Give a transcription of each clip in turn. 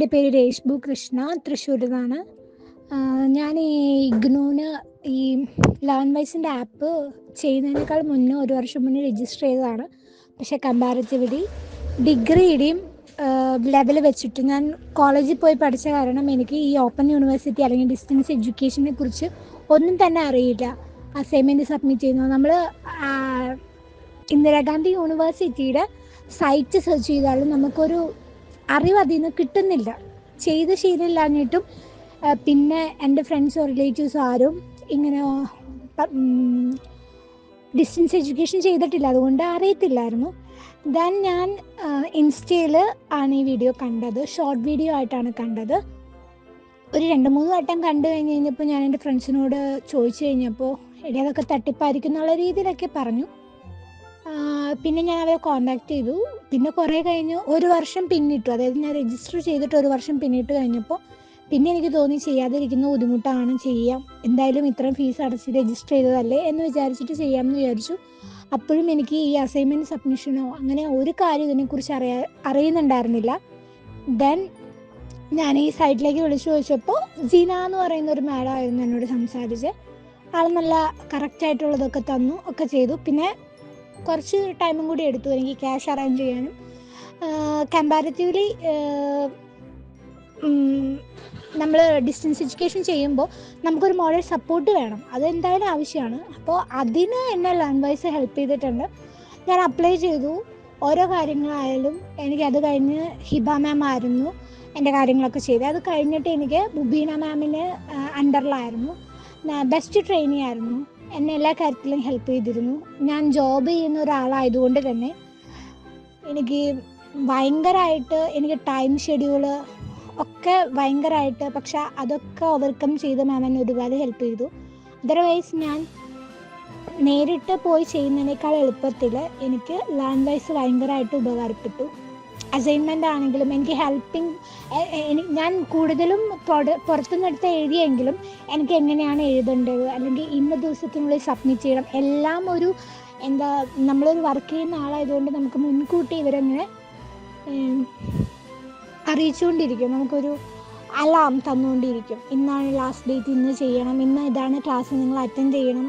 എന്റെ പേര് രേഷ്ബു കൃഷ്ണ തൃശ്ശൂരിൽ നിന്നാണ് ഞാൻ ഈ ഇഗ്നൂന് ഈ ലെവൻ വൈസിന്റെ ആപ്പ് ചെയ്യുന്നതിനേക്കാൾ മുന്നേ ഒരു വർഷം മുന്നേ രജിസ്റ്റർ ചെയ്തതാണ്. പക്ഷേ കമ്പാരിറ്റീവ്ലി ഡിഗ്രിയുടെയും ലെവൽ വെച്ചിട്ട് ഞാൻ കോളേജിൽ പോയി പഠിച്ച കാരണം എനിക്ക് ഈ ഓപ്പൺ യൂണിവേഴ്സിറ്റി അല്ലെങ്കിൽ ഡിസ്റ്റൻസ് എഡ്യൂക്കേഷനെ കുറിച്ച് ഒന്നും തന്നെ അറിയില്ല. അസൈൻമെന്റ് സബ്മിറ്റ് ചെയ്യുന്നു. നമ്മൾ ഇന്ദിരാഗാന്ധി യൂണിവേഴ്സിറ്റിയുടെ സൈറ്റ് സെർച്ച് ചെയ്താലും നമുക്കൊരു അറിവ് അതിൽ നിന്ന് കിട്ടുന്നില്ല. ചെയ്ത് ശീലമില്ലാഞ്ഞിട്ടും പിന്നെ എന്റെ ഫ്രണ്ട്സോ റിലേറ്റീവ്സോ ആരും ഇങ്ങനെ ഡിസ്റ്റൻസ് എഡ്യൂക്കേഷൻ ചെയ്തിട്ടില്ല. അതുകൊണ്ട് അറിയത്തില്ലായിരുന്നു. ദെൻ ഞാൻ ഇൻസ്റ്റയിൽ ആണ് ഈ വീഡിയോ കണ്ടത്. ഷോർട്ട് വീഡിയോ ആയിട്ടാണ് കണ്ടത്. ഒരു രണ്ട് മൂന്ന് വട്ടം കണ്ടു കഴിഞ്ഞ് കഴിഞ്ഞപ്പോൾ ഞാൻ എന്റെ ഫ്രണ്ട്സിനോട് ചോദിച്ചു കഴിഞ്ഞപ്പോൾ എടി തട്ടിപ്പായിരിക്കും എന്നുള്ള രീതിയിലൊക്കെ പറഞ്ഞു. പിന്നെ ഞാൻ അവരെ കോണ്ടാക്ട് ചെയ്തു. പിന്നെ കുറേ കഴിഞ്ഞ്. ഒരു വർഷം പിന്നിട്ടു. അതായത് ഞാൻ രജിസ്റ്റർ ചെയ്തിട്ട് ഒരു വർഷം പിന്നിട്ട് കഴിഞ്ഞപ്പോൾ പിന്നെ എനിക്ക് തോന്നി ചെയ്യാതിരിക്കുന്ന ബുദ്ധിമുട്ടാണ് ചെയ്യാം. എന്തായാലും ഇത്രയും ഫീസ് അടച്ച് രജിസ്റ്റർ ചെയ്തതല്ലേ എന്ന് വിചാരിച്ചിട്ട് ചെയ്യാമെന്ന് വിചാരിച്ചു. അപ്പോഴും എനിക്ക് ഈ അസൈൻമെന്റ് സബ്മിഷനോ അങ്ങനെ ഒരു കാര്യം ഇതിനെക്കുറിച്ച് അറിയാ അറിയുന്നുണ്ടായിരുന്നില്ല. ദെൻ ഞാൻ ഈ സൈറ്റിലേക്ക് വിളിച്ചു ചോദിച്ചപ്പോൾ ജീന എന്ന് പറയുന്ന ഒരു മാഡം ആയിരുന്നു എന്നോട് സംസാരിച്ച് ആൾ നല്ല കറക്റ്റായിട്ടുള്ളതൊക്കെ തന്നു ഒക്കെ ചെയ്തു. പിന്നെ കുറച്ച് ടൈമും കൂടി എടുത്തു എനിക്ക് ക്യാഷ് അറേഞ്ച് ചെയ്യാനും. കമ്പാരിറ്റീവ്ലി നമ്മൾ ഡിസ്റ്റൻസ് എഡ്യൂക്കേഷൻ ചെയ്യുമ്പോൾ നമുക്കൊരു മോഡൽ സപ്പോർട്ട് വേണം. അതെന്തായാലും ആവശ്യമാണ്. അപ്പോൾ അതിന് എന്നെ ലാൻഡ്വൈസ് വൈസ് ഹെൽപ്പ് ചെയ്തിട്ടുണ്ട്. ഞാൻ അപ്ലൈ ചെയ്തു. ഓരോ കാര്യങ്ങളായാലും എനിക്ക് അത് കഴിഞ്ഞ് ഹിബ മാം ആയിരുന്നു എന്റെ കാര്യങ്ങളൊക്കെ ചെയ്തത്. അത് കഴിഞ്ഞിട്ട് എനിക്ക് മുബീന മാമിന് അണ്ടറിലായിരുന്നു ബെസ്റ്റ് ട്രെയിനി ആയിരുന്നു. എന്നെ എല്ലാ കാര്യത്തിലും ഹെൽപ്പ് ചെയ്തിരുന്നു. ഞാൻ ജോബ് ചെയ്യുന്ന ഒരാളായതുകൊണ്ട് തന്നെ എനിക്ക് ഭയങ്കരമായിട്ട് എനിക്ക് ടൈം ഷെഡ്യൂൾ ഒക്കെ ഭയങ്കരമായിട്ട് പക്ഷെ അതൊക്കെ ഓവർകം ചെയ്ത് മാം എന്നെ ഒരുപാട് ഹെൽപ്പ് ചെയ്തു. അതർവൈസ് ഞാൻ നേരിട്ട് പോയി ചെയ്യുന്നതിനേക്കാൾ എളുപ്പത്തിൽ എനിക്ക് ലാൻഡ് വൈസ് ഭയങ്കരമായിട്ട് ഉപകാരപ്പെട്ടു. അസൈൻമെന്റ് ആണെങ്കിലും എനിക്ക് ഹെൽപ്പിംഗ് ഞാൻ കൂടുതലും പുറത്തുനിന്ന് എടുത്ത് എഴുതിയെങ്കിലും എനിക്ക് എങ്ങനെയാണ് എഴുതേണ്ടത്? അല്ലെങ്കിൽ ഇന്ന ദിവസത്തിനുള്ളിൽ സബ്മിറ്റ് ചെയ്യണം. എല്ലാം ഒരു എന്താ നമ്മളൊരു വർക്ക് ചെയ്യുന്ന ആളായതുകൊണ്ട് നമുക്ക് മുൻകൂട്ടി ഇവരങ്ങനെ അറിയിച്ചുകൊണ്ടിരിക്കും. നമുക്കൊരു അലാം തന്നുകൊണ്ടിരിക്കും. ഇന്നാണ് ലാസ്റ്റ് ഡേറ്റ് ഇന്ന് ചെയ്യണം. ഇന്ന് ഇതാണ് ക്ലാസ് നിങ്ങൾ അറ്റൻഡ് ചെയ്യണം.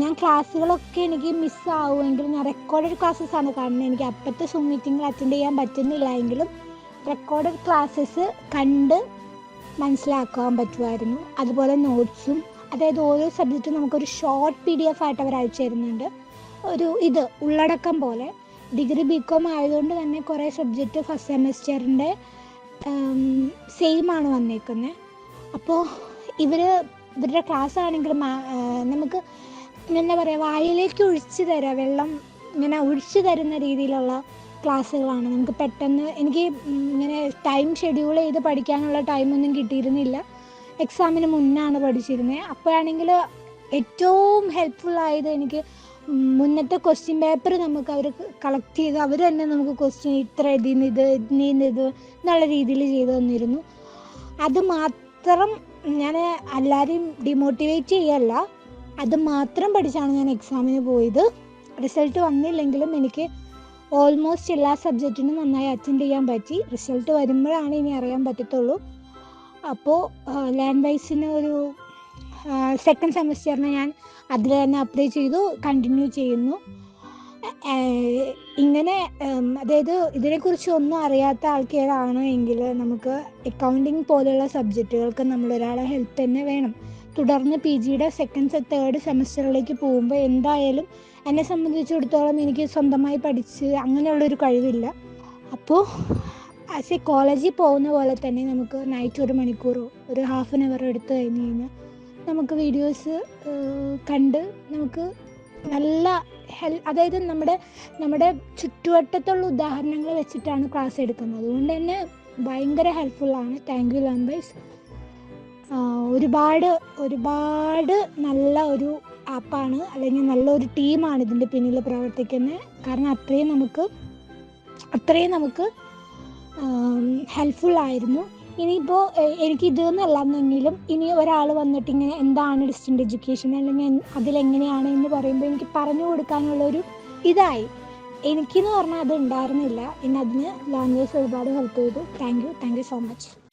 ഞാൻ ക്ലാസ്സുകളൊക്കെ എനിക്ക് മിസ്സാവുമെങ്കിലും ഞാൻ റെക്കോർഡഡ് ക്ലാസ്സസ് ആണ്. കാണുന്നത് എനിക്ക് അപ്പോഴത്തെ സൂം മീറ്റിങ്ങിൽ അറ്റൻഡ് ചെയ്യാൻ പറ്റുന്നില്ല എങ്കിലും റെക്കോർഡഡ് ക്ലാസ്സസ് കണ്ട് മനസ്സിലാക്കാൻ പറ്റുമായിരുന്നു. അതുപോലെ നോട്ട്സും അതായത് ഓരോ സബ്ജക്റ്റും നമുക്കൊരു ഷോർട്ട് പി ഡി എഫ് ആയിട്ട് അവർ അയച്ചു തരുന്നുണ്ട്. ഒരു ഇത് ഉള്ളടക്കം പോലെ. ഡിഗ്രി ബി കോം ആയതുകൊണ്ട് തന്നെ കുറേ സബ്ജക്റ്റ് ഫസ്റ്റ് സെമസ്റ്ററിന്റെ സെയിം ആണ് വന്നേക്കുന്നത് അപ്പോൾ ഇവർ ഇവരുടെ ക്ലാസ് ആണെങ്കിൽ നമുക്ക് എന്താ പറയുക വായിലേക്ക് ഒഴിച്ചു തരാം വെള്ളം ഇങ്ങനെ ഒഴിച്ചു തരുന്ന രീതിയിലുള്ള ക്ലാസ്സുകളാണ്. നമുക്ക് പെട്ടെന്ന് എനിക്ക് ഇങ്ങനെ ടൈം ഷെഡ്യൂൾ ചെയ്ത് പഠിക്കാനുള്ള ടൈമൊന്നും കിട്ടിയിരുന്നില്ല. എക്സാമിന് മുന്നാണ് പഠിച്ചിരുന്നത് അപ്പോഴാണെങ്കിൽ ഏറ്റവും ഹെൽപ്ഫുൾ ആയത് എനിക്ക് മുന്നത്തെ ക്വസ്റ്റ്യൻ പേപ്പർ നമുക്ക് അവർ കളക്ട് ചെയ്ത് അവർ തന്നെ നമുക്ക് ക്വസ്റ്റ്യൻ ഇത്ര ഇതിന് ഇത് ഇതിന് ഇത് എന്നുള്ള രീതിയിൽ ചെയ്തു തന്നിരുന്നു. അത് മാത്രം ഞാൻ എല്ലാവരെയും ഡിമോട്ടിവേറ്റ് ചെയ്യല്ല. അത് മാത്രം പഠിച്ചാണ് ഞാൻ എക്സാമിന് പോയത്. റിസൾട്ട് വന്നില്ലെങ്കിലും എനിക്ക് ഓൾമോസ്റ്റ് എല്ലാ സബ്ജക്റ്റിനും നന്നായി അറ്റൻഡ് ചെയ്യാൻ പറ്റി. റിസൾട്ട് വരുമ്പോഴാണ് ഇനി അറിയാൻ പറ്റത്തുള്ളൂ. അപ്പോൾ ലാൻഡ് വൈസിന് ഒരു സെക്കൻഡ് സെമസ്റ്ററിന് ഞാൻ അതിൽ തന്നെ അപ്ലൈ ചെയ്തു കണ്ടിന്യൂ ചെയ്യുന്നു. ഇങ്ങനെ അതായത് ഇതിനെക്കുറിച്ച് ഒന്നും അറിയാത്ത ആൾക്കാരാണ് എങ്കിൽ നമുക്ക് അക്കൗണ്ടിങ് പോലെയുള്ള സബ്ജക്റ്റുകൾക്ക് നമ്മളൊരാളെ ഹെൽപ്പ് തന്നെ വേണം. തുടർന്ന് പി ജിയുടെ സെക്കൻഡ് തേർഡ് സെമസ്റ്ററിലേക്ക് പോകുമ്പോൾ എന്തായാലും എന്നെ സംബന്ധിച്ചിടത്തോളം എനിക്ക് സ്വന്തമായി പഠിച്ച് അങ്ങനെയുള്ളൊരു കഴിവില്ല. അപ്പോൾ ആസ് എ കോളേജിൽ പോകുന്ന പോലെ തന്നെ നമുക്ക് നൈറ്റ് ഒരു മണിക്കൂറോ ഒരു ഹാഫ് ആൻ അവർ എടുത്തു കഴിഞ്ഞ് കഴിഞ്ഞാൽ നമുക്ക് വീഡിയോസ് കണ്ട് നമുക്ക് നല്ല ഹെൽ അതായത് നമ്മുടെ നമ്മുടെ ചുറ്റുവട്ടത്തുള്ള ഉദാഹരണങ്ങൾ വെച്ചിട്ടാണ് ക്ലാസ് എടുക്കുന്നത്. അതുകൊണ്ട് തന്നെ ഭയങ്കര ഹെൽപ്ഫുള്ളാണ് താങ്ക് യു ലാംബൈസ് ഒരുപാട് ഒരുപാട് നല്ല ഒരു ആപ്പാണ് അല്ലെങ്കിൽ നല്ലൊരു ടീമാണ് ഇതിന്റെ പിന്നിൽ പ്രവർത്തിക്കുന്നത്. കാരണം അത്രയും നമുക്ക് അത്രയും നമുക്ക് ഹെൽപ്ഫുൾ ആയിരുന്നു. ഇനിയിപ്പോൾ എനിക്ക് ഇത് ഇതെന്നല്ലെന്നെങ്കിലും ഇനി ഒരാൾ വന്നിട്ട് ഇങ്ങനെ എന്താണ് ഡിസ്റ്റന്റ് എഡ്യൂക്കേഷൻ അല്ലെങ്കിൽ അതിലെങ്ങനെയാണ് എന്ന് പറയുമ്പോൾ എനിക്ക് പറഞ്ഞു കൊടുക്കാനുള്ളൊരു ഇതായി. എനിക്കെന്ന് പറഞ്ഞാൽ അത് ഉണ്ടായിരുന്നില്ല. ഇനി അതിന് ലാംഗ്വേജ് ഒരുപാട് ഹെൽപ്പ് ചെയ്തു. Thank you thank you so much